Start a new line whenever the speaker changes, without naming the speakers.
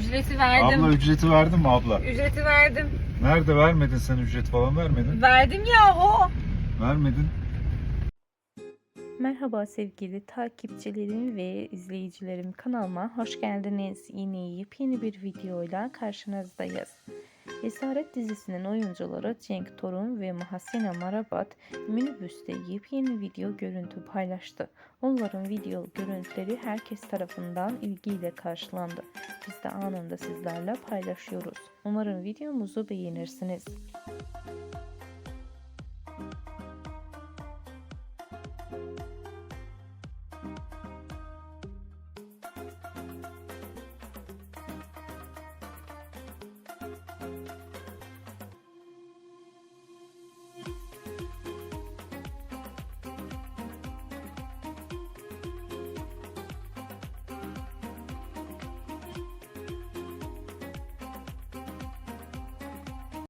ücreti verdim.
Abla ücreti verdin mi abla?
Ücreti verdim.
Nerede vermedin sen ücret falan vermedin?
Verdim yahu.
Vermedin.
Merhaba sevgili takipçilerim ve izleyicilerim kanalıma hoş geldiniz. Yine yepyeni bir videoyla karşınızdayız. Esaret dizisinin oyuncuları Cenk Torun ve Muhasene Marabat minibüste yepyeni video görüntü paylaştı. Onların video görüntüleri herkes tarafından ilgiyle karşılandı. Biz de anında sizlerle paylaşıyoruz. Umarım videomuzu beğenirsiniz.